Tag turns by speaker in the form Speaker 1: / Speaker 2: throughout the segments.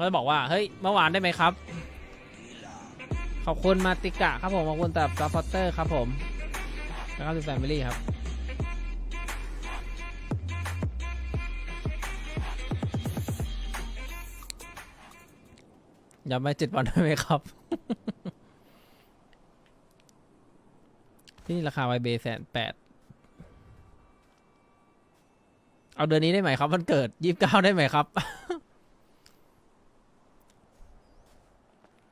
Speaker 1: ก็จะบอกว่าเฮ้ยเมื่อวานได้ไหมครับ ขอบคุณมาติกะครับผมขอบคุณแต่ซัพพอร์เตอร์ครับผมแล้วก็คือแฟมิลี่ครับอย่ามาเจ็ดวันได้ไหมครับ ที่นี่ราคาไวเบแสนแปดเอาเดือนนี้ได้ไหมครับวันเกิดยี่สิบเก้าได้ไหมครับ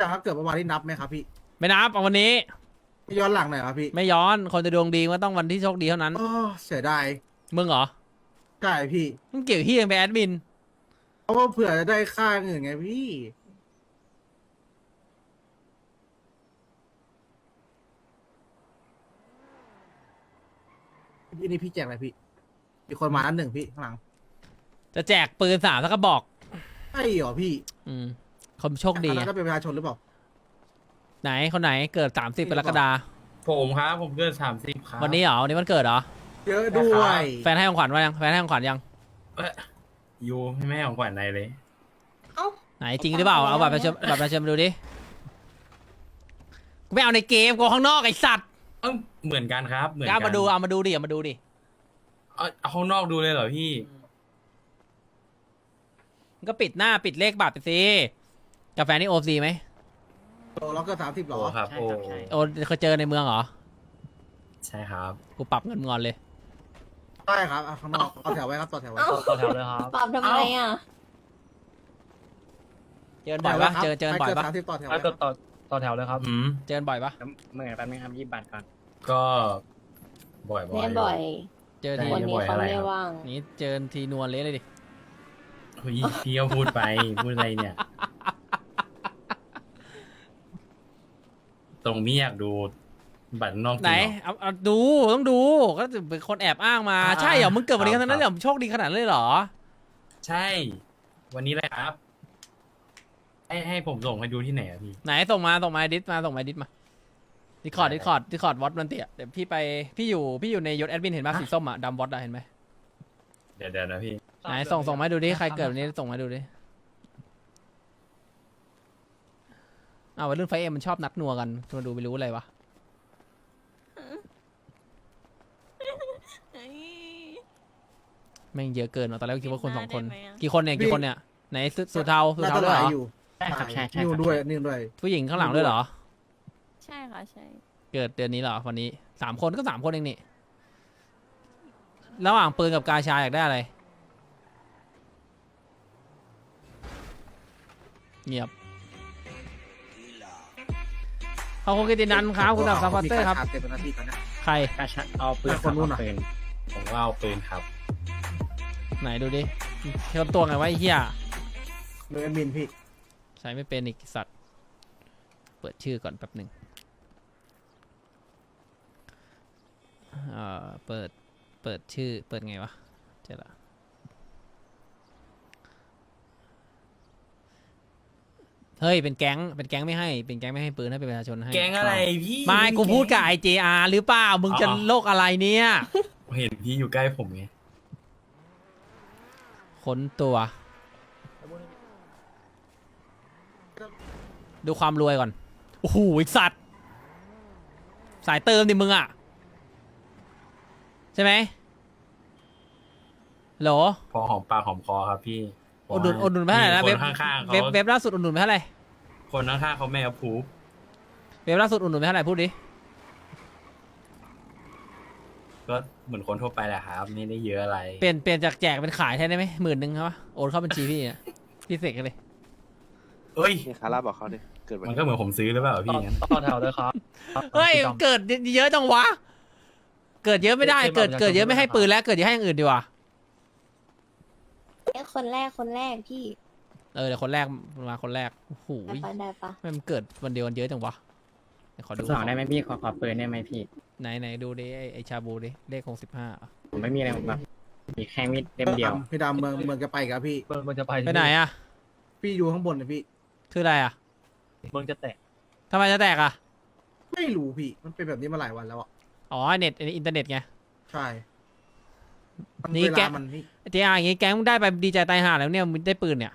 Speaker 2: แต่ถ้าเกิดเมื่อวานที่นับไหมครับพี่
Speaker 1: ไม่นับเอาวันนี้
Speaker 2: ย้อนหลังหน่อยครับพี่
Speaker 1: ไม่ย้อนคนจะดวงดีก็ต้องวันที่โชคดีเท่านั้น
Speaker 2: โอ้เสียดาย
Speaker 1: มึงเหรอ
Speaker 2: ใช่พี่
Speaker 1: มึงเกี่ยวที่ยังไปนแอดมิน
Speaker 2: เพราะว่าเผื่อจะได้ค่าเงินไงพี่พี่นี่พี่แจกอะไรพี่มีคนมาอันหนึ่งพี่ข้างหลัง
Speaker 1: จะแจกปืนสามแล้วก็บอก
Speaker 2: ใช่เหรอพี่
Speaker 1: อืม คนโชคดี
Speaker 2: อัน
Speaker 1: ไง
Speaker 2: นั้นก็เป็นประชาชนหรือเปล่า
Speaker 1: ไหนคนไหนเกิดสามสิบกรกฎา
Speaker 3: ผมครับ ผมเกิดสามสิบครับ
Speaker 1: วันนี้เหรอวันนี้วันเกิดเหรอ
Speaker 2: เยอะด้วย
Speaker 1: แฟนให้ของขวัญว่ายังแฟนให้ของขวัญยัง
Speaker 3: เอ้ยยูให้แม่ของขวัญในเลย
Speaker 1: ไหนจริงหรือเปล่าเอาบัตรประชาชนบัตรประชาชนมาดูดิกูไม่เอาในเกมกูเอาข้างนอกไอสัตว์
Speaker 3: เอ้าเหมือนกันครับ เหมือนกั
Speaker 1: เอามาดูเอามาดูดิเอามาดูดิ
Speaker 3: เอาเอาข้างนอกดูเลยเหรอพี่
Speaker 1: มึงก็ปิดหน้าปิดเลขบัตรไปสิ กับแฟนนี่โอซีไหม
Speaker 2: โตแล้วก็สามสิบหรอ
Speaker 3: โอ้ครับโอ้
Speaker 1: โอเคยเจอในเมืองเหรอ
Speaker 3: ใช่ครับ
Speaker 1: กูปรับเงินมึงก่อนเลย
Speaker 2: ใช่ครับอะข้างนอกต่อแถวไว้ครับต่อแถวไว้
Speaker 4: เอ้า
Speaker 5: ต่อแถวเลยครับ
Speaker 4: ปรับทำไมอะ
Speaker 1: เจอบ่อยปะเจอเจอบ่อยปะ
Speaker 2: สามสิบต่อแถว
Speaker 5: ถ้า
Speaker 2: ไว้
Speaker 5: เกิดต่อต่อแถวเลยครับ
Speaker 3: อืม
Speaker 1: เจอบ่อยปะ
Speaker 5: เมื่อแป๊บนึงครับยี่สิบบาทก่อน
Speaker 3: ก็บ่อยๆ
Speaker 4: เล่นบ่อย
Speaker 1: เจอ
Speaker 3: ใช่
Speaker 1: ที
Speaker 4: วันนี้เขาไม่ว่าง
Speaker 1: นี้เจอทีนวลเละเลยดิ
Speaker 3: เฮ้ยพี่ก็พูดไป พูดอะไรเนี่ย ตรงนี้อยากดูบัตรข้างนอกจริง
Speaker 1: ไหน
Speaker 3: เรอ
Speaker 1: เอาเอาดูต้องดูก็จะเป็นคนแอบอ้างมา
Speaker 3: อ่า
Speaker 1: ใช่เหรอมึงเกิดวันนี้
Speaker 3: ครับ
Speaker 1: ขนาดนั้นเลยเหรอโชคดีขนาดนั้นเลยเหรอ
Speaker 3: ใช่ วันนี้เลยครับ ให้ให้ผมส่งให้ดูที่ไหนอะพี่
Speaker 1: ไหนส่งมาส่งมาดิสมาส่งมาดิสมาดิคอร์ด
Speaker 3: ได้
Speaker 1: ดิคอร์ดดิคอร์ดวอตมันเตียเดี๋ยวพี่ไปพี่อยู่พี่อยู่ในยศแอดมินเห็นไหมสีส้มอะดำวอตอะเห็นไหม
Speaker 3: เดี๋ยวเดี๋ยวนะพี่
Speaker 1: ไหนส่งส่งมาให้ดูดิใครเกิดวันนี้ส่งมาให้ดูดิ อ้าววัยรุ่นไฟเอ็มมันชอบนัดนัวกันมาดูไม่รู้อะไรวะแม่งเยอะเกินว่ะตอนแรกคิดว่าคนสองคน
Speaker 4: ได้ไหมอะ
Speaker 1: กี่คนเนี่ย กี่คนเนี่ย ไหนสุสุเทาสุ
Speaker 2: น่า
Speaker 1: เทา
Speaker 2: จะ
Speaker 1: ด้
Speaker 2: ห
Speaker 1: วยเห
Speaker 2: ลารย
Speaker 1: อ
Speaker 2: อยู่
Speaker 5: ใช่ครับใช่ใช่
Speaker 2: นิว
Speaker 5: ครับ
Speaker 2: ด้วยนิวด้วย
Speaker 1: ผู้หญิงข้างหลังด้วยเหรอ
Speaker 4: ใช่ค่ะใช่
Speaker 1: เกิดเดือนนี้เหรอ วันนี้สามคนก็สามคนเองนี่ ระหว่างปืนกับกาชาอยากได้อะไร เงียบ ขอบคุณกิตินันครับคุณดับซัพพอร์เตอร์ครับ
Speaker 2: มีกาชาเต็มเป็นนาทีตอนเนี้ย
Speaker 1: ใคร
Speaker 5: กาชาเอาปืน
Speaker 2: แต่คนนู้น
Speaker 5: เอา
Speaker 2: อะ
Speaker 5: ปืน
Speaker 3: ผมว่าเอาปืนครับ
Speaker 1: ไหนดูดิเทียบตัวไงวะไอ้เหี้ย
Speaker 2: เมือมินพี่
Speaker 1: ใช้ไม่เป็นอีกสัตว์ เปิดชื่อก่อนแป๊บหนึ่งเอ่อเปิด เปิดชื่อ เปิดไงวะ เจอละ เฮ้ยเป็นแก๊งเป็นแก๊งไม่ให้เป็นแก๊งไม่ให้ปืนให้เป็นประชาชนให้
Speaker 3: แกงอะไรพี่
Speaker 1: ไม่กูพูดกับไอเจอาหรือเปล่ามึงจะ
Speaker 3: อ๋อ
Speaker 1: โลกอะไรเนี่ย
Speaker 3: เห็นพี่อยู่ใกล้ผมไง
Speaker 1: ค้นตัว ดูความรวยก่อน โอ้โหไอ้สัตว์ สายเติมดิมึงอะ ใช่ไหมโหล
Speaker 3: พอหอมปากหอมคอครับพี่
Speaker 1: อุดหนุนอุดหนุนไปเท่าไหร่นะ
Speaker 3: มี
Speaker 1: เว็บ
Speaker 3: คนข้างๆเขา
Speaker 1: เว็บเว็บล่าสุดอุดหนุนไปเท่าไหร่
Speaker 3: คนข้างๆเขาไม่เอาพูฟ
Speaker 1: เว็บล่าสุดอุดหนุนไปเท่าไหร่พูดดิ
Speaker 3: ก็เหมือนคนทั่วไปแหละครับไม่ได้เยอะอะไร
Speaker 1: เปลี่ยนเปลี่ยนจากแจกเป็นขายแทนได้ไหมหมื่นหนึ่งครับโอนเข้าบัญชีพี่อะพี่เสกเลย
Speaker 3: เอ้ย
Speaker 6: นี่คาร่าบอกเขาดิเกิดวัน
Speaker 3: มัน
Speaker 6: นี้
Speaker 3: ก็เหมือนผมซื้อหรือเปล่าพี่งั้น
Speaker 5: ต่อแถวเลยครับ
Speaker 1: เฮ้ย
Speaker 5: พี่ต้อม
Speaker 1: เกิดเยอะจังวะ เกิดเยอะไม่ได้
Speaker 5: เกิ
Speaker 1: เกิ
Speaker 5: ด
Speaker 1: ด
Speaker 5: เกิ
Speaker 1: เกิด
Speaker 5: ด
Speaker 1: เยอะไม่ให้ปืนแล้วเกิดเยอะให้อย่างอื่นดีกว่า
Speaker 4: เอ้ย คนแรกคนแรกพี่
Speaker 1: เออเดี๋ยวคนแรกมาคนแรกโอ้โห
Speaker 4: ได้ปะได้ปะ
Speaker 1: มันเกิดวันเดียววันเยอะจังวะเดี๋ยวขอดู
Speaker 5: สองได้ไหมพี่ขอขอปืนได้ไหมพี่
Speaker 1: ไหนไหนดูดิไอ้ไอชาบูดิเลขหกสิบห้า
Speaker 5: ผมไม่มีอะไรผมแบบมีแค่มีดเล่มเดียว
Speaker 2: พี่ดำเมืองเมืองจะไปกับพี่
Speaker 5: เมืองมันจะไป
Speaker 1: ไปไหนอะ
Speaker 2: พี่อยู่ข้างบนนะพี่
Speaker 1: คืออะไรอะ
Speaker 5: เมืองจะแตก
Speaker 1: ทำไมจะแตกอะ
Speaker 2: ไม่รู้พี่ มันเป็นแบบนี้มาหลายวันแล้วอะ
Speaker 1: อ๋อเน็ตอินเทอร์เน็ตไง
Speaker 2: ใช่มั น
Speaker 1: นี่
Speaker 2: เว
Speaker 1: แก
Speaker 2: ลามันพี่
Speaker 1: เจ้าอย่างงี้แก๊งมึงได้ไปดีใจตายห่าแล้วเนี่ยมึงได้ปืนเนี่ย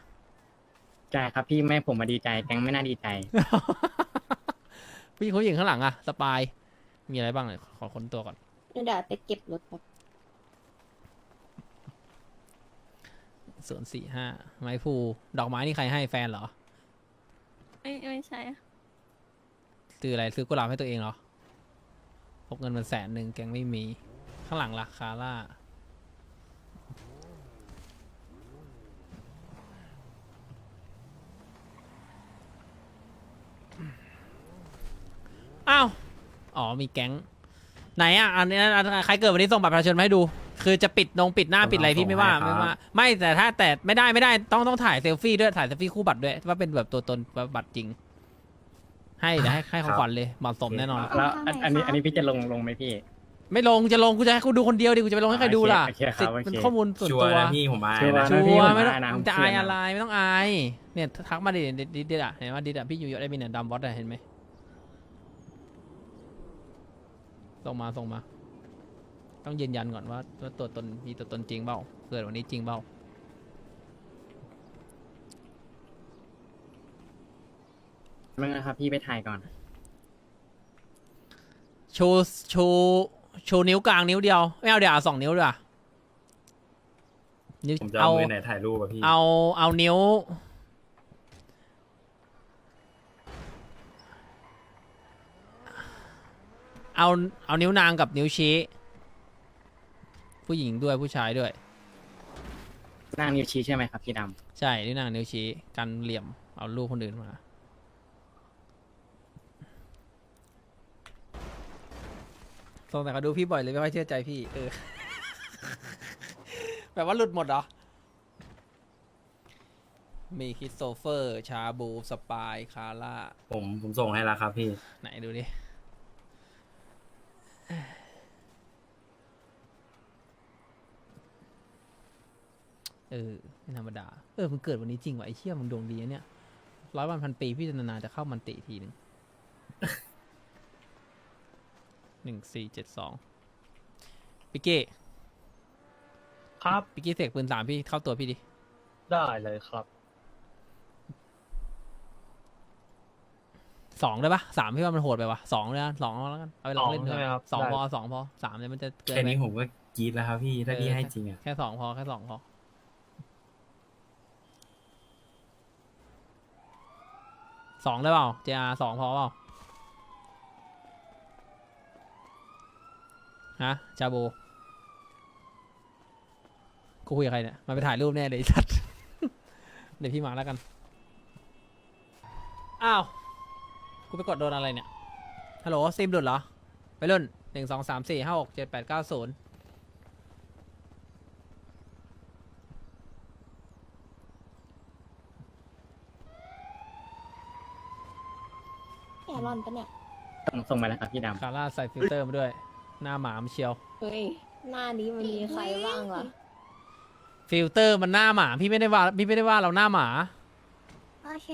Speaker 5: ใจครับพี่ไม่ผมมาดีใจแก๊งไม่น่าดีใจ
Speaker 1: ผู้หญิงผู้หญิงข้างหลังอะสปาย มีอะไรบ้างเลยขอค้นตัวก่อน
Speaker 4: เดี๋ยวไปเก็บรถแบบ
Speaker 1: ส่วนสี่ห้าไม้พูดอกไม้นี่ใครให้แฟนเหรอ
Speaker 6: ไม่ไม่ใช่ค่ะ
Speaker 1: ซื้ออะไรซื้อกุหลาบให้ตัวเองเหรอพกเงินมันแสนหนึ่งแกงไม่มี ข้างหลังล่ะคาร่า อ้าว อ๋อมีแก๊ง ไหนอะอันนี้อันใครเกิดวันนี้ส่งบัตรประชาชนมาให้ดู คือจะปิดนงปิดหน้าปิดอะไรพี่ไม่ว่าไม่ว่า ไม่แต่ถ้าแต่ไม่ได้ไม่ได้ต้องต้องถ่ายเซลฟี่ด้วยถ่ายเซลฟี่คู่บัตรด้วยว่าเป็นแบบตัวตนบัตรจริง ให้เดี๋ยวให้ให้ของขวัญเลยเหมาะสมแน่นอน
Speaker 5: แล้วอันอันนี้อันนี้พี่จะลงลงไหมพี่
Speaker 1: ไม่ลงจะลงกูจะให้กูดูคนเดียวดิกูจะไปลงให้ใครดูล่ะ
Speaker 5: โอเคครับ
Speaker 1: สิทธิ์
Speaker 5: โอเค
Speaker 1: เป็นข้อมูลส่วน
Speaker 3: ชัว
Speaker 1: ตั
Speaker 3: ร์
Speaker 1: ว
Speaker 3: นะพี่ผมมา
Speaker 5: ชัวร์
Speaker 3: นะ
Speaker 1: ชั
Speaker 5: นะพี่
Speaker 1: วร์
Speaker 5: ผม
Speaker 1: ไม่ต้อง
Speaker 5: มานะ
Speaker 1: มึงจะ
Speaker 5: ผม
Speaker 1: อาย
Speaker 5: เชื่อนะ
Speaker 1: อะไรไม่ต้องอายเนี่ยทักมาดิดิดิดิอะเห็นว่าดิดอะพี่อยู่ยอดได้มีเนี่ยดำบอสอะเห็นไหม ส่งมาส่งมา ต้องยืนยันก่อนว่าว่าตัวตนมีตัวตนจริงเปล่าเกิดวันนี้จริงเปล่า
Speaker 5: มึงนะครับ พี่ไปถ่ายก่อน
Speaker 1: ชูชูชูนิ้วกลางนิ้วเดียว ไม่เอาเดี๋ยวเอาสองนิ้วดีกว่านิ้ว
Speaker 3: ผมจะ
Speaker 1: เอา
Speaker 3: เอามือไหนถ่ายรูปอะพี่
Speaker 1: เอาเอานิ้ว เอาเอานิ้วนางกับนิ้วชี้ ผู้หญิงด้วยผู้ชายด้วย
Speaker 5: หน้านิ้วชี้ใช่ไหมครับพี่ด
Speaker 1: ใช่นิ้วนางนิ้วชี้กันเหลี่ยมเอารูปคนอื่นมา สงแต่เขาดูพี่บ่อยเลยไม่ค่อยเชื่อใจพี่เออ แบบว่าหลุดหมดเหรอ มีคริสโตเฟอร์ ชาบู สปาย คาร่า
Speaker 3: ผมผมส่งให้แล้วครับพี่
Speaker 1: ไหนดูดิ เออไม่ธรรมดา เออ มันเกิดวันนี้จริงวะไอ้เชี่ยมึงดวงดีนะเนี่ยร้อยวันพันปีพี่จะนานๆจะเข้ามันติทีหนึ่งหนึ่งสี่เจ็ดสองปิกเก้
Speaker 5: ครับ
Speaker 1: ปิกเก้เสกปืนสามพี่เข้าตัวพี่ดิ
Speaker 5: ได้เลยครับ
Speaker 1: สองได้ปะสามพี่ว่ามันโหดไปวะสองเลยนะสองแล้วกันเอาไปลองเล่น
Speaker 5: สองใช่ไหมครับ
Speaker 1: สอง
Speaker 5: ได้
Speaker 1: พอสองพอสามเนี่ยมันจะเกิน
Speaker 3: แค่
Speaker 1: ไหม
Speaker 3: นี้ผมก็กรี๊ดแล้วครับพี่ถ้าพี่
Speaker 1: เออ
Speaker 3: ให้จริงอะ
Speaker 1: แค่สองพอแค่สองพอสองได้เปล่า JR สองพอเปล่าฮะจาโบกูคุยกับใครเนี่ยมาไปถ่ายรูปแน่เลยไอ้สัตว์ เดี๋ยวพี่มาแล้วกัน อ้าว กูไปกดโดนอะไรเนี่ย ฮัลโหลซิมหลุดเหรอ ไปรุ่นหนึ่งสองสามสี่ห้าหกเจ็ดแปดเก้าศูนย์
Speaker 4: แอรอนปะเนี่ยำ
Speaker 5: ส่งส่งมาแล้วครับพี่ด
Speaker 1: คาร่าใส่ฟิลเตอร์มาด้วย หน้าหมามเชียว
Speaker 4: เฮ้ย หน้านี้มันมีใครบ้างล่ะ
Speaker 1: ฟิลเตอร์มันหน้าหมา พี่ไม่ได้ว่า พี่ไม่ได้ว่าเราหน้าหมา
Speaker 4: โอเค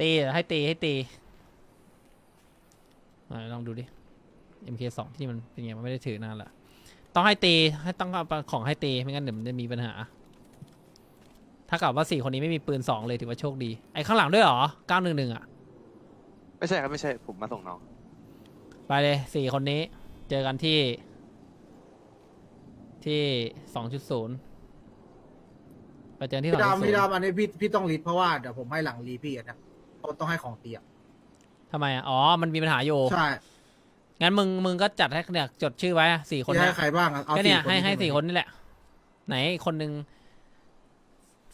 Speaker 1: ตีเหรอให้ตีให้ตีไหนลองดูดิ MK2 ที่มันเป็นไงมันไม่ได้ถือนานละต้องให้ตีให้ต้องเอาของให้ตีไม่งั้นเดี๋ยวมันจะมีปัญหา ถ้ากับว่าสี่คนนี้ไม่มีปืนสองเลยถือว่าโชคดี ไอ้ข้างหลังด้วยเหรอเก้าหนึ่งหนึ่งอะ
Speaker 7: ไม่ใช่ครับไม่ใช่ผมมาส่งน้อง
Speaker 1: ไปเลยสี่คนนี้ เจอกันที่ ที่สองจุดศูนย์ไปเจอที่สอ
Speaker 2: พี่
Speaker 1: งจุด
Speaker 2: ดำ
Speaker 1: ศู
Speaker 2: พี่
Speaker 1: นย์
Speaker 2: ดำอันนี้พี่พี่ต้องรีดเพราะว่าเดี๋ยวผมให้หลังรีพี่อะนะ เพราะต้องให้ของเตีย
Speaker 1: ทำไมอะ อ๋อ มันมีปัญหาอยู่
Speaker 2: ใช่
Speaker 1: งั้นมึงมึงก็จัดให้เนี่ยจดชื่อไว้อะสี่คน
Speaker 2: พี่
Speaker 1: เนี้
Speaker 2: ให้
Speaker 1: ย
Speaker 2: ใครบ้างอะเอา
Speaker 1: ก็เนี่ย
Speaker 2: สี่
Speaker 1: ให้ให้
Speaker 2: ช่ไม
Speaker 1: สี่คนนี่แหละ ไหนอีกคนนึง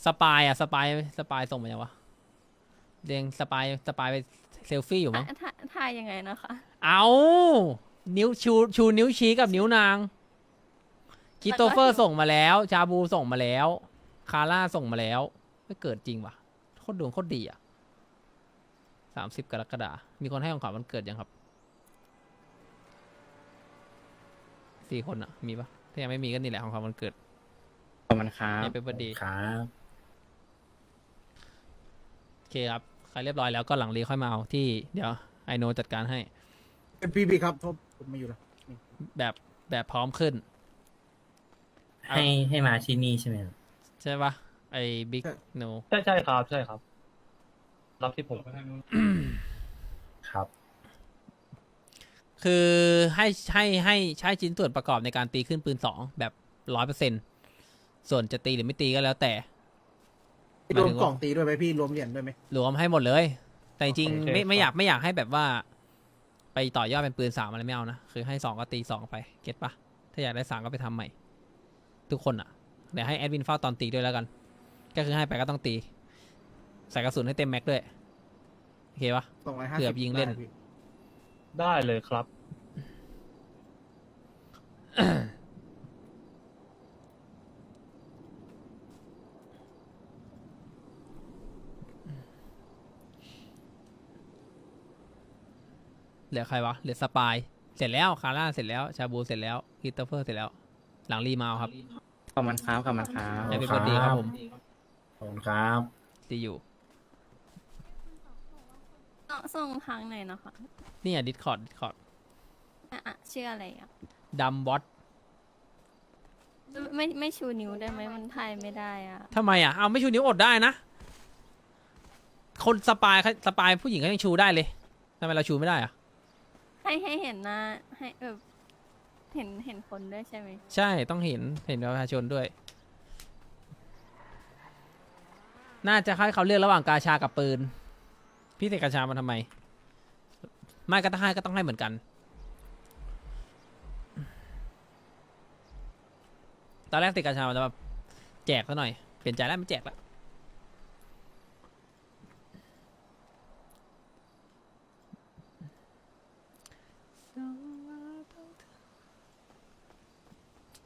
Speaker 1: สปายอะสปายสปายส่งมายังวะเรียงสปายสปายไปเซลฟี่อยู่มั้ง
Speaker 6: ถ่ายถ่ายยังไงนะคะ
Speaker 1: เอานิ้วชูชูนิ้วชี้กับนิ้วนางคิโตเฟอร์ส่งมาแล้ว ชาบูส่งมาแล้ว คาร่าส่งมาแล้ว ไม่เกิดจริงว่ะโคตรดวงโคตรดีอะ สามสิบกรกฎามีคนให้ของขวัญวันเกิดยังครับ สี่คนอะมีปะถ้ายังไม่มีก็นี่แหละของขวัญวันเกิดำ
Speaker 5: ขอบคุณครับ
Speaker 1: นี่เป็นประดี
Speaker 3: ครับ
Speaker 1: โอเคครับ ใครเรียบร้อยแล้วก็หลังรีค่อยมาเอาที่เดี๋ยวไอโนจัดการให้
Speaker 2: เป็นพี่พี่ครับผมผมมาอยู่แล้ว
Speaker 1: แบบแบบพร้อมขึ้น
Speaker 3: ให้ให้มาที่นี่ใช่ไหมครับ
Speaker 1: ใช่ปะไอบิ๊กโน
Speaker 5: ใช่ใช่ครับ ใช่ครับ รับที่ผม
Speaker 3: ครับ
Speaker 1: คือให้ให้ให้ใช้ชิ้นส่วนประกอบในการตีขึ้นปืนสองแบบร้อยเปอร์เซ็นส่วนจะตีหรือไม่ตีก็แล้วแต่หมาย
Speaker 2: รว
Speaker 1: ถึ
Speaker 2: ม
Speaker 1: ง
Speaker 2: กล่
Speaker 1: ว่า
Speaker 2: องตีด้วยไหมพี่รวมเหรียญด้วยไหม
Speaker 1: รวมให้หมดเลย แต่จริงๆ
Speaker 5: โอเค
Speaker 1: ไม่ไม่
Speaker 5: ครับ
Speaker 1: อยากไม่อยากให้แบบว่า ไปต่อยอดเป็นปืนสามอะไรไม่เอานะคือให้สองก็ตีสองไปเก็ตปะถ้าอยากได้สามก็ไปทำใหม่ ทุกคนอะเดี๋ยวให้แอดมินเฝ้าตอนตีด้วยแล้วกัน ก็คือให้ไปก็ต้องตี ใส่กระสุนให้เต็มแม็กด้วย โอเคปะ
Speaker 2: สองร้อยห้า
Speaker 1: เกื
Speaker 2: สิ
Speaker 1: อบยิงเล่น
Speaker 5: ได้เลยครับ
Speaker 1: เหลือใครวะ เหลือสปาย เสร็จแล้ว คาร่าเสร็จแล้ว ชาบูเสร็จแล้วคริสโตเฟอร์เสร็จแล้ว หลังรีมาเอาครับ
Speaker 5: ขอบคุณครับขอบคุณครับ
Speaker 1: แฮปปี้เบิร์ดเดย์ครับผม
Speaker 3: ขอบคุณครับ
Speaker 1: ตีอยู่
Speaker 6: ต้อง ส่งทางไหนนะคะ
Speaker 1: นี่อะดิสคอร์ดดิสคอร์ด
Speaker 6: อะอะชื่ออะไรอะ
Speaker 1: ดัมบอส
Speaker 6: ไม่ไม่ชูนิ้วได้ไหมมันถ่ายไม่ได้อะ
Speaker 1: ทำไมอะเอาไม่ชูนิ้วอดได้นะ คนสปายเขาสปายผู้หญิงเขายังชูได้เลยทำไมเราชูไม่ได้อะ
Speaker 6: ให้ให้เห็นหน้าให้แบบเห็นเห็นคนด้วยใช่ไหม
Speaker 1: ใช่ต้องเห็นเห็นประชาชนด้วย น่าจะให้เขาเลือกระหว่างกาชากับปืน พี่เสกกาชามาทำไม ไม่ก็ต้องให้ก็ต้องให้เหมือนกัน ตอนแรกติดกาชามันจะแบบแจกซะหน่อย เปลี่ยนใจแล้วไม่แจกแล้ว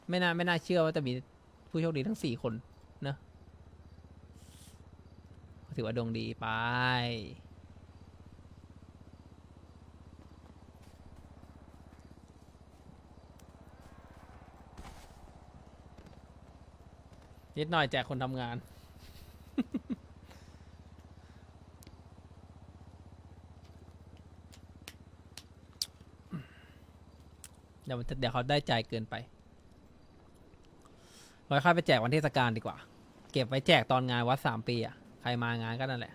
Speaker 1: ไม่น่าไม่น่าเชื่อว่าจะมีผู้โชคดีทั้งสี่คนเนอะถือว่าดวงดีไป นิดหน่อยแจกคนทำงาน เดี๋ยวมันจะเดี๋ยวเขาได้ใจเกินไปไว้ค่อยไปแจกวันเทศกาลดีกว่า เก็บไว้แจกตอนงานวัดสามปีอะ ใครมางานก็นั่นแหละ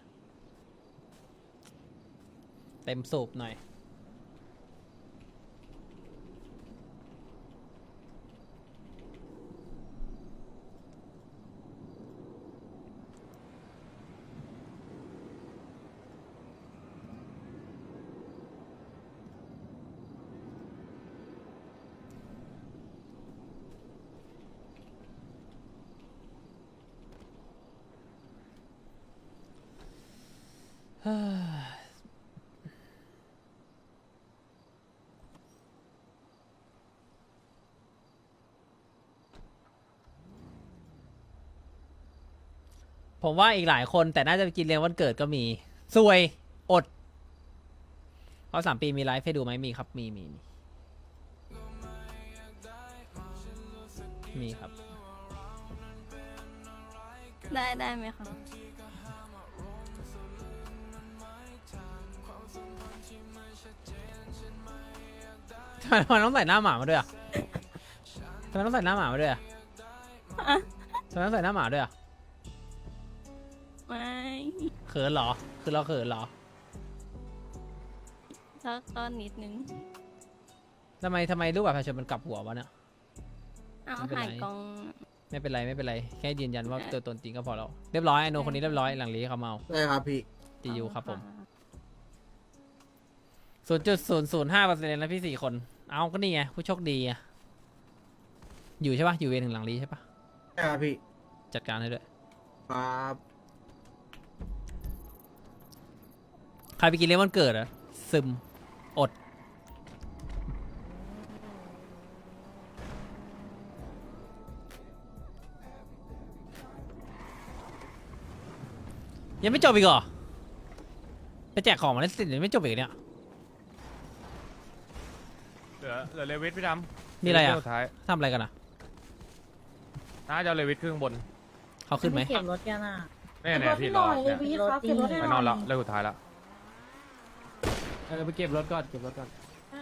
Speaker 1: เต็มสูบหน่อย ผมว่าอีกหลายคนแต่น่าจะไปกินเลี้ยงวันเกิดก็มีซวยอดเพราะสามปีมีไลฟ์ให้ดูไหมมีครับมีมีมีมีครับ
Speaker 6: ได้ได้ไหมคะ
Speaker 1: ทำไมมันต้องใส่หน้าหมามาด้วยอะทำไมต้องใส่หน้าหมามาด้วยอะ
Speaker 6: อะ
Speaker 1: ทำไมต้องใส่หน้าหมาด้วยอะ
Speaker 6: ไม่
Speaker 1: เขินเหรอ คือเราเขินเหรอ
Speaker 6: สักต้นนิดนึง
Speaker 1: ทำไมทำไมรูปแบบประชาชนมันกลับหัววะเนี่ย
Speaker 6: เอา
Speaker 1: ไม่เป็นไร
Speaker 6: ถ่ายกล้อง
Speaker 1: ไม่เป็นไรไม่เป็นไร แค่ยืนยันว่าตัวตนจริงก็พอแล้ว เรียบร้อยไอโนคนนี้เรียบร้อยหลังลีเขาเมา
Speaker 2: ได้ครับพี่
Speaker 1: จียูครับผมศูนย์จุดศูนย์ศูนย์ห้าเปอร์เซ็นต์แล้วพี่สี่คน เอาก็นี่ไงผู้โชคดีอะอยู่ใช่ปะอยู่เวรถึงหลังลีใช่ปะ
Speaker 2: ได้ครับพี่
Speaker 1: จัดการให้ด้วย
Speaker 2: ครับ
Speaker 1: ใครไปกินเลี้ยงวันเกิดอะซึม อด ยังไม่จบอีกเหรอ ไปแจกของมาแล้วสิยังไม่จบอีกเนี่ย
Speaker 8: เหลือเหลือเลวิทพี่ดำ
Speaker 1: มีอะไรอะ
Speaker 8: เลวิทเคงสุดท้าย
Speaker 1: ทำอะไรกันอะ
Speaker 8: น่าจะเอาเลวิทครึ่งบน
Speaker 1: เขาขึ้นไหม
Speaker 9: เก็บรถกันอะ
Speaker 8: แน่แน่พี่รอ
Speaker 9: เล
Speaker 8: เนี่ย
Speaker 9: ยพี่ครับเก็บรถให้
Speaker 8: ไป
Speaker 9: ห
Speaker 8: น
Speaker 9: น่
Speaker 8: อ
Speaker 9: อนย
Speaker 8: แล้วเลิกสุดท้ายแล้ว
Speaker 5: เออไปเก็บรถก่อนเก็บรถก่อน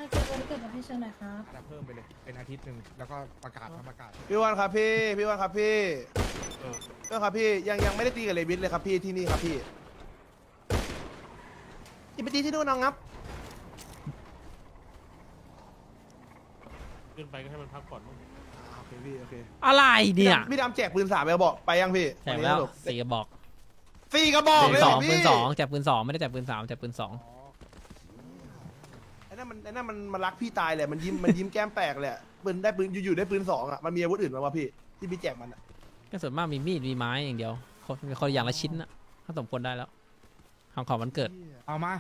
Speaker 9: เกิดวันเกิดมาให้เชิญหน่อยครับ
Speaker 2: เพิ่มไปเลย เป็นอาทิตย์หนึ่งแล้วก็ประกาศประกาศ
Speaker 10: พี่วันครับพี่ พี่วันครับพี่พี่วันครับพี่ยังยังไม่ได้ตีกับเลวิสเลยครับพี่ที่นี่ครับพี่อย่าไปตีที่นู่นน้องครับ
Speaker 8: ขึ้นไปก็ให้มันพักผ่อนมั้ง
Speaker 10: โอเคพี่โอเค
Speaker 1: อะไรเนี่ย
Speaker 10: พี่ดำแจกปืนสามไปบอกไปยังพี่
Speaker 1: แจกแล้ว
Speaker 10: นนี้สรุป
Speaker 1: สี่กระบอก
Speaker 10: สี่กระบอกเลย
Speaker 1: ส
Speaker 10: เหร
Speaker 1: อง
Speaker 10: อ
Speaker 1: ปื
Speaker 10: พี่
Speaker 1: นสองแจกปืนสองไม่ได้แจกปืนสามแจกปืนสอง
Speaker 10: ไอ้นั่น มันไอ้นั่นมันมันรักพี่ตายเลยมันยิ้มมันยิ้มแก้มแปลกเลยอะปืนได้ปืนอยู่ๆได้ปืนสองอะมันมีอาวุธอื่นไหมวะพี่ที่พี่แจกมันอะ
Speaker 1: ก็ส่วนมากมีมีดมีไม้อย่างเดียวคนมีคนอย่างละชิ้นนะถ้าสมควรได้แล้วทำของมันเกิด
Speaker 2: เอามา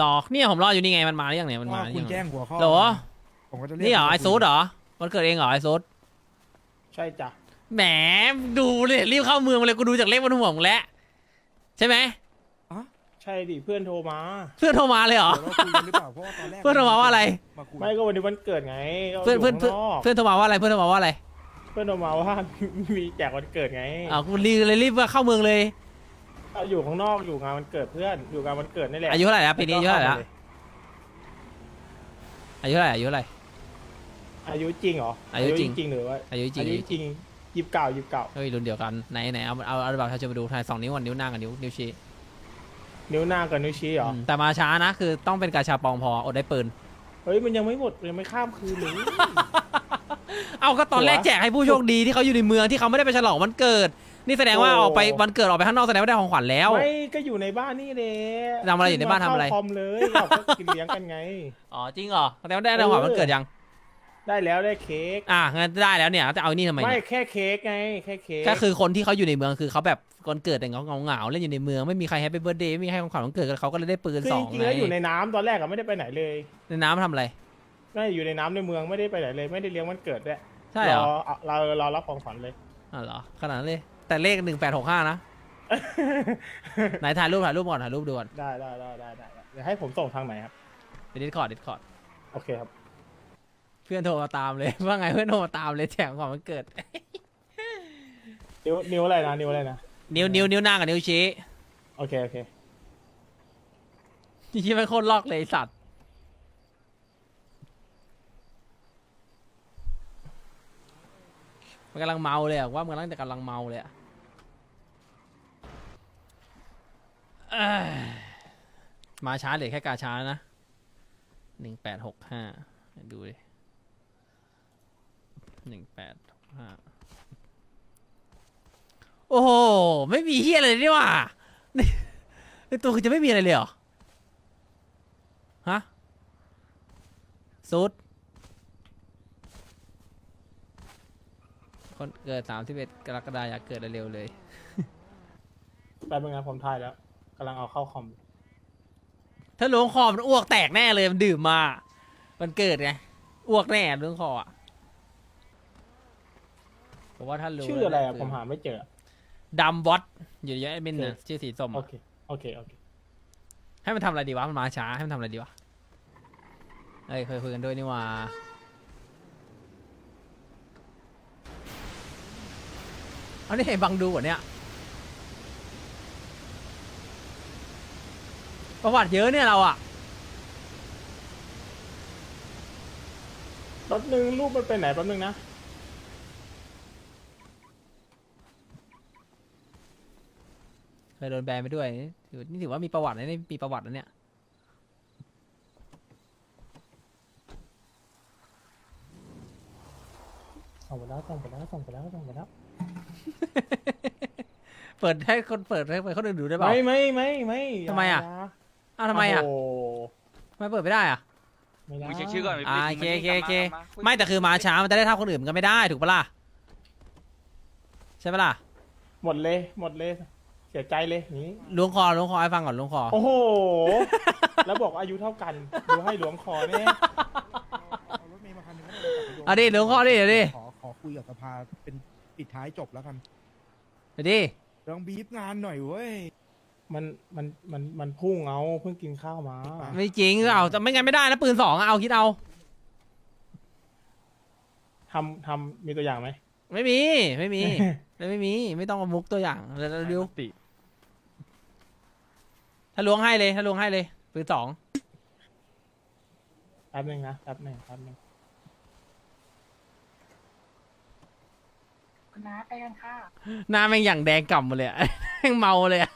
Speaker 2: ร
Speaker 1: อเนี่ยผมรออยู่นี่ไงมันมาหรือยังเนี่ยมันมาหรือ
Speaker 2: คุ
Speaker 1: ยั
Speaker 2: ณ
Speaker 1: ง
Speaker 2: แจ้งหัวข้อ
Speaker 1: เหรอ
Speaker 2: ผมก็จะเรียก
Speaker 1: นี่เหรอไอซูดเหรอมันเกิดเองเหรอไอซูด
Speaker 10: ใช่จ้ะ
Speaker 1: แหมดูเลยรีบเข้าเมืองมาเลยกูดูจากเลขบนหัวมึงแล้วใช่ไหม
Speaker 10: ใช่ดิเพื่อนโทรมา
Speaker 1: เพื่อนโทรมาเลยเหรอ
Speaker 2: เดี๋ยวเราคุยกันหรือเปล่าเพราะว่าตอนแรก
Speaker 1: เพื่อนโทรมาว่าอะไร
Speaker 2: มาคุย
Speaker 10: ไม่ก็วันนี้วันเกิดไงก็
Speaker 1: เพื่อนเพื่อน
Speaker 10: ยู่
Speaker 1: เพื่อน
Speaker 10: ข้างนอก
Speaker 1: เพื่อนโทรมาว่าอะไรเพื่อนโทรมาว่าอะไร
Speaker 10: เพื่อนโทรมาว่า มีแจกวันเกิดไง
Speaker 1: อ่ากูรีบเลยรีบเข้าเมืองเลย
Speaker 10: ก็อยู่ข้างนอกอยู่งานวันเกิดเพื่อนอยู่งานวันเกิดนี่แหละ
Speaker 1: อายุเท่าไหร่แล้วปีนี้อายุเท่าไหร่แล้ว
Speaker 10: ก็ข้ม
Speaker 1: อายุเท่าไหร่อายุเท่าไหร่
Speaker 10: อายุจริงเหรอ
Speaker 1: อายุจริง
Speaker 10: จริงหรือว่า
Speaker 1: อายุจริง
Speaker 10: อายุจริงยิบเก่ายิบเก่า
Speaker 1: เฮ้ยรุ่นเดียวกันไหนไหนเอาเอาเอาแบบประชาชนมาดูถ่ายสองนิ้วก่อนนิ้วนางกับนิ้วนิ้วชี้
Speaker 10: นิ้วหน้ากับนิ้วชี้เหรอ
Speaker 1: อืมแต่มาช้านะ คือต้องเป็นกาชาปองพออดได้ปืน
Speaker 10: เฮ้ยมันยังไม่หมดยังไม่ข้ามคืนเลย
Speaker 1: เอาก็ตอนแรก
Speaker 10: หัว
Speaker 1: แจกให้ผู้โชคดีที่เขาอยู่ในเมืองที่เขาไม่ได้ไปฉลองวันเกิด นี่แสดงว่า
Speaker 10: โอ้
Speaker 1: ออกไปวันเกิดออกไปข้างนอกแสดงว่าได้ของขวัญแล้ว
Speaker 10: ไม่ก็อยู่ในบ้านนี่เลย
Speaker 1: ทำอะไรอยู่ในบ้านทำอะไร
Speaker 10: เข้คอมเลยเราก็กินเลี้ยงกันไง
Speaker 1: อ๋อจริงเหรอแสดงว่าได้ของขวัญวันเกิดยัง
Speaker 10: ได้แล้วได้เค้ก
Speaker 1: อะงั้นได้แล้วเนี่ยจะเอานี่ทำไม
Speaker 10: ไม่
Speaker 1: เนี่ย
Speaker 10: แค่เค้กไง แค่เค้ก
Speaker 1: ก็คือคนที่เขาอยู่ในเมืองคือเขาแบบวันเกิดแต่เงาเงาเงาๆเล่นอยู่ในเมืองไม่มีใครแฮปปี้เบิร์ดเดย์ไม่มีใครของขวัญวันเกิดเขาก็เลยได้ปืน
Speaker 10: คือ
Speaker 1: ส
Speaker 10: จ
Speaker 1: อง
Speaker 10: ริงๆ
Speaker 1: ไง
Speaker 10: แล้วอยู่ในน้ำตอนแรกอะไม่ได้ไปไหนเลย
Speaker 1: ในน้ำทำอะไร
Speaker 10: ไม่อยู่ในน้ำในเมืองไม่ได้ไปไหนเลย ไม่ได้เลี้ยงวันเกิดด้วย
Speaker 1: ใช่เหรอ
Speaker 10: อเรารอรับของขวัญเลย
Speaker 1: อ๋อเหรอขนาดนั้นเลยแต่เลขหนึ่งแปดหกห้านะไหนถ่ายรูปถ่ายรูปก่อนถ่ายรูปดูก่อน
Speaker 10: ได้ได้ได้ได้ได้เดี๋ยวให้ผมส่งทางไหนครับ
Speaker 1: ดิสคอร์ดดิสคอร์ด
Speaker 10: โอเคครับ
Speaker 1: เพื่อนโทรมาตามเลย ว่าไงเพื่อนโทรมาตามเลยแจกของขวัญวันเกิด
Speaker 10: นิ้วนิ้วอะไรนะนิ้วอะไรนะ
Speaker 1: นิ้วนิ้วนิ้วนางกับนิ้วชี้
Speaker 10: โอเคโอเค
Speaker 1: ที่ไม่โคตรลอกเลยไอ้สัตว์ มันกำลังเมาเลยอะว่ามันกำลังจะกำลังเมาเลยอะเอ้ยมาช้าเหลือแค่กาช้านะหนึ่งแปดหกห้าดูดิ หนึ่งแปดหกห้าโอ้โห ไม่มีเฮียอะไรเลยนี่หว่าในในตัวคือจะไม่มีอะไรเลยเหรอ ฮะสุด คนเกิดสามสิบเอ็ดกรกฎาคมอยากเกิดเร็วๆเลย
Speaker 10: แป๊บนึงนะผมถ่ายแล้วกำลังเอาเข้าคอม
Speaker 1: ถ้าล้วงคอมันอ้วกแตกแน่เลยมันดื่มมา มันเกิดไง อ้วกแน่ล้วงคออะ ผมว่าถ้ารู้
Speaker 10: ชื่ออะไรอะ
Speaker 1: แล้ว
Speaker 10: ผมหาไม่เจอ
Speaker 1: ดำวอตอยู่เยอะแอดมินนะชื่อสีส้ม
Speaker 10: โอ
Speaker 1: อะ
Speaker 10: เคโอเคโอเค
Speaker 1: ให้มันทำอะไรดีวะมันมาช้าให้มันทำอะไรดีวะเอ้ยเคยคุยกันด้วยนี่หว่าเอานี่ไอ้บังดูเหรอเนี่ยประวัติเยอะเนี่ยเราอะ
Speaker 10: แป๊บนึงรูปมันไปไหนแป๊บนึงนะ
Speaker 1: เคยโดนแบนไปด้วยนี่ถือนี่ถือว่ามีประวัตินะนี่มีประวัตินะเนี่ย
Speaker 10: ส่งไปแล้วส่งไปแล้วส่งไปแล้วส่งไปแล้ว
Speaker 1: เปิดให้คนเปิดให้เปิดคนอื่นดูได้เปล่า
Speaker 10: ไม่ไม่ไม่ไม่
Speaker 1: ทำไมอะ
Speaker 10: ย่า
Speaker 1: อ้าวทำไมอะ
Speaker 10: โโห
Speaker 1: ทำไมเปิดไม่ได้อะ
Speaker 10: ไม่ได้
Speaker 7: กูเช็คชื่อก่อน
Speaker 1: อ่าโอเคโอเคโอเค
Speaker 7: กลับา
Speaker 1: ไม่แต่คือมาช้ามันจะได้เท่าคนอื่นมันก็ไม่ได้ถูกปะล่ะใช่ปะล่ะ
Speaker 10: หมดเลยหมดเลยเสียใจเลยอย่างนี้
Speaker 1: ล้วงคอล้วงคอให้ฟังก่อนล้วงคอ
Speaker 10: โอ้โห แล้วบอกว่าอายุเท่ากันดูให้หลวงคอเนี่ย
Speaker 2: เอารถเมล์มาคันหนึงก็ได้เดี๋ยว
Speaker 1: เอาดิล้วงคอดิเดี๋ยวดิ
Speaker 2: ขอขอคุยกับสภาเป็นปิดท้ายจบแล้วกัน
Speaker 1: เดี๋ยวดิ
Speaker 2: ลองบีบงานหน่อยเว้ย
Speaker 10: มันมันมันมันพุ่งเอาเพิ่งกินข้าวมา
Speaker 1: ไม่จริงเอาแต่ไม่งั้นไม่ได้นะปืนสองอะเอาคิดเอา
Speaker 10: ทำทำมีตัวอย่างไหม
Speaker 1: ไม่มีไม่มี ไม่มีไม่ต้องเอามุกตัวอย่างเดี๋ยวเดี๋ยว
Speaker 8: ติ
Speaker 1: ถ้าล้วงให้เลย ถ้าล้วงให้เลยปืนสอง
Speaker 10: ป๊บนึงนะแป๊บนึงแป๊บนึง
Speaker 9: คุณน้าไปกันค่ะ
Speaker 1: หน้าแม่งอย่างแดงกล่ำหมาเลยอะ แม่งเมาเลยอะ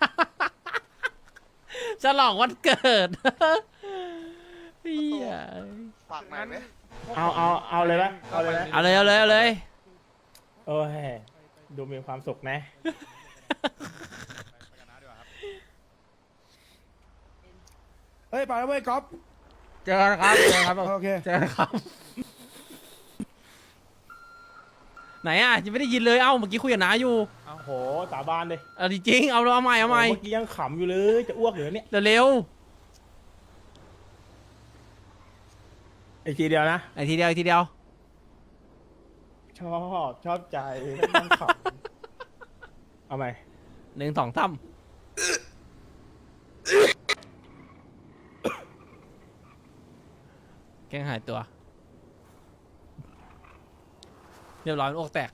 Speaker 1: ฉลองวันเกิดเฮีย
Speaker 11: ฝากหน่อยไหม
Speaker 10: เอาเอาเอาเลยนะเอาเลยนะ
Speaker 1: เอาเลยเอาเลยเอาเลย
Speaker 10: โอ้ยดูมีความสุขนะ
Speaker 12: เฮ้ยไปแล้วเว้ยก๊อฟ
Speaker 1: เจอกันครับ เจอกันครับ
Speaker 12: โอเค
Speaker 1: เจอกันครับ ไหนอะยังไม่ได้ยินเลย เอ้า เมื่อกี้คุยกับน้าอยู่
Speaker 10: โอ้โหสาบานเลย
Speaker 1: เอาจริงๆเอาเอาใหม่เอาใหม่
Speaker 10: โเมื่อกี้ยังขำอยู่เลยจะอ้วกเหลือเนี่ย
Speaker 1: เร็ว
Speaker 10: อีกทีเดียวนะ
Speaker 1: ๆไอ้ทีเดียวไอ้ทีเดียว
Speaker 10: ชอบชอบใจนั่งขำเอาไหม
Speaker 1: หนึ่งสองสาม แกล้งหายตัว เรียบร้อยมันอกแตก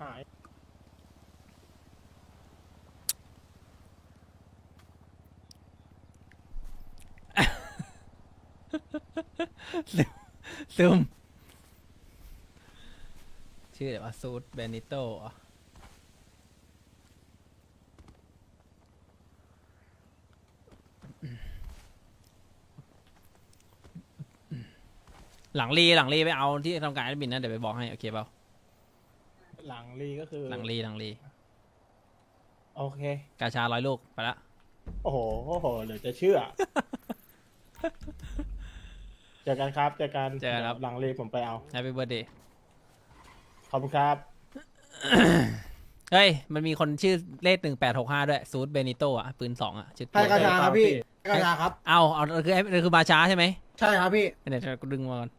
Speaker 10: หาย
Speaker 1: ซึม ชื่อเดี๋ยวว่าซูดเบนิโต หลังรีหลังรีไปเอาที่ทำการแอดมินนะเดี๋ยวไปบอกให้โอเคเปล่า
Speaker 10: หลังลีก็คือ
Speaker 1: หลังรีหลังรี
Speaker 10: โอเค
Speaker 1: กาชาร้อยลูกไปละ
Speaker 10: โอ้โหโอ้โหเหลือจะเชื่อ เจอกันครับเจอกัน
Speaker 1: เจอกันครับ
Speaker 10: หลังลีผมไปเอา
Speaker 1: แฮปปี้เบิร์ดเดย์
Speaker 10: ขอบคุณครับ
Speaker 1: เฮ้ย มันมีคนชื่อเลขหนึ่งแปดหกห้าด้วยซูดเบนิโตอะ ปืนสองอะชื่อ
Speaker 2: ใช่กระชาครับพี่ใช่กระชาครับ
Speaker 1: เอาเอาคือคือมาช้าใช่ไหม
Speaker 2: ใช่ครับพี่
Speaker 1: เดี๋ยวกูดึงมาก่อน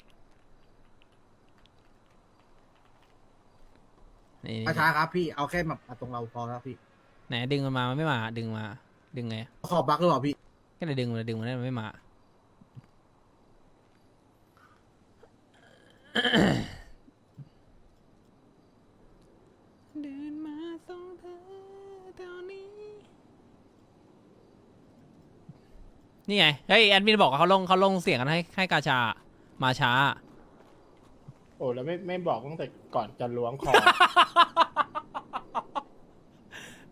Speaker 1: นี่
Speaker 2: กระชาครับพี่เอาแค่แบบมาตรงเราพอแล้วพี่
Speaker 1: ไหนดึงมันมามันไม่มา ดึงมา ดึงไง
Speaker 2: ขอบบักหรือเปล่าพี่
Speaker 1: ก็เลยดึงมันดึงมันได้มันไม่มา เดินมาส่งเธอตอนนี้ นี่ไง เฮ้ย แอดมินบอกว่าเขาลงเขาลงเสียงกันให้ให้กาชา มาช้า
Speaker 10: โอ้แล้วไม่ไม่บอกตั้งแต่ก่อนจะล้วงคอ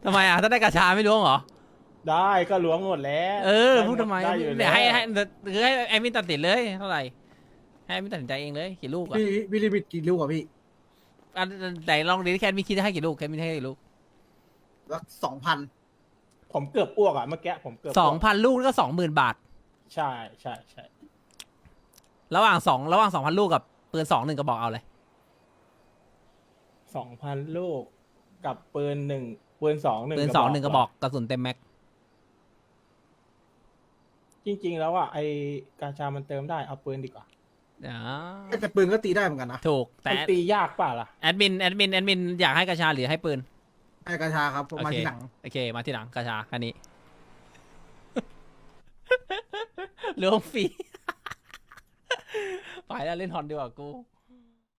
Speaker 1: ทำไมอะถ้าได้กาชาไม่รู้เหรอ
Speaker 10: ได้ก็ล้วงหมดแล้ว
Speaker 1: เออ
Speaker 10: ได้
Speaker 1: พูดทำไม
Speaker 10: ได้อยู่
Speaker 1: เดี๋ยว
Speaker 10: แล้ว
Speaker 1: ให้ให้คือให้แอดมินตัดสินเลยเท่าไหร่ ให้แอดมินตัดสินใจเองเลยกี่ลูกอะ
Speaker 2: พี่พี่ลิมิตกี่ลูกอะพี่
Speaker 1: อันไหนลองดิแคทมีคิดให้กี่ลูกแคทมีให้กี่ลูก
Speaker 2: แล้วสองพัน
Speaker 10: ผมเกือบอ้วกอะเมื่อกี้ผมเกือบ
Speaker 1: สองพันลูกก็สองหมื่นบาท
Speaker 10: ใช่ใช่ใช่
Speaker 1: ระหว่างสองระหว่างสองพันลูกกับ ปืนสองหนึ่งกระบอกเอาเลย
Speaker 10: สองพันลูกกับปืนหนึ่งปืนสองหนึ่ง
Speaker 1: ปืนสองหนึ่งกระบอกกระสุนเต็มแม็ก
Speaker 10: จริง ๆ แล้วอะไอกาชามันเติมได้เอาปืนดีกว่า
Speaker 1: อ๋อ
Speaker 2: แต่ปืนก็ตีได้เหมือนกันนะ
Speaker 1: ถูก แต่
Speaker 10: มันตียากป่ะล่ะ
Speaker 1: แอดมิน แอดมิน แอดมิน อยากให้กระชาหรือให้ปืน
Speaker 2: ให้กระชาครับผม
Speaker 1: โอ
Speaker 2: มา
Speaker 1: เค
Speaker 2: ทีหลัง
Speaker 1: โอเค มาที่หลังกระชาแค่นี้ ล้วงฟรี ไปแล้วเล่นฮอนดีกว่ากู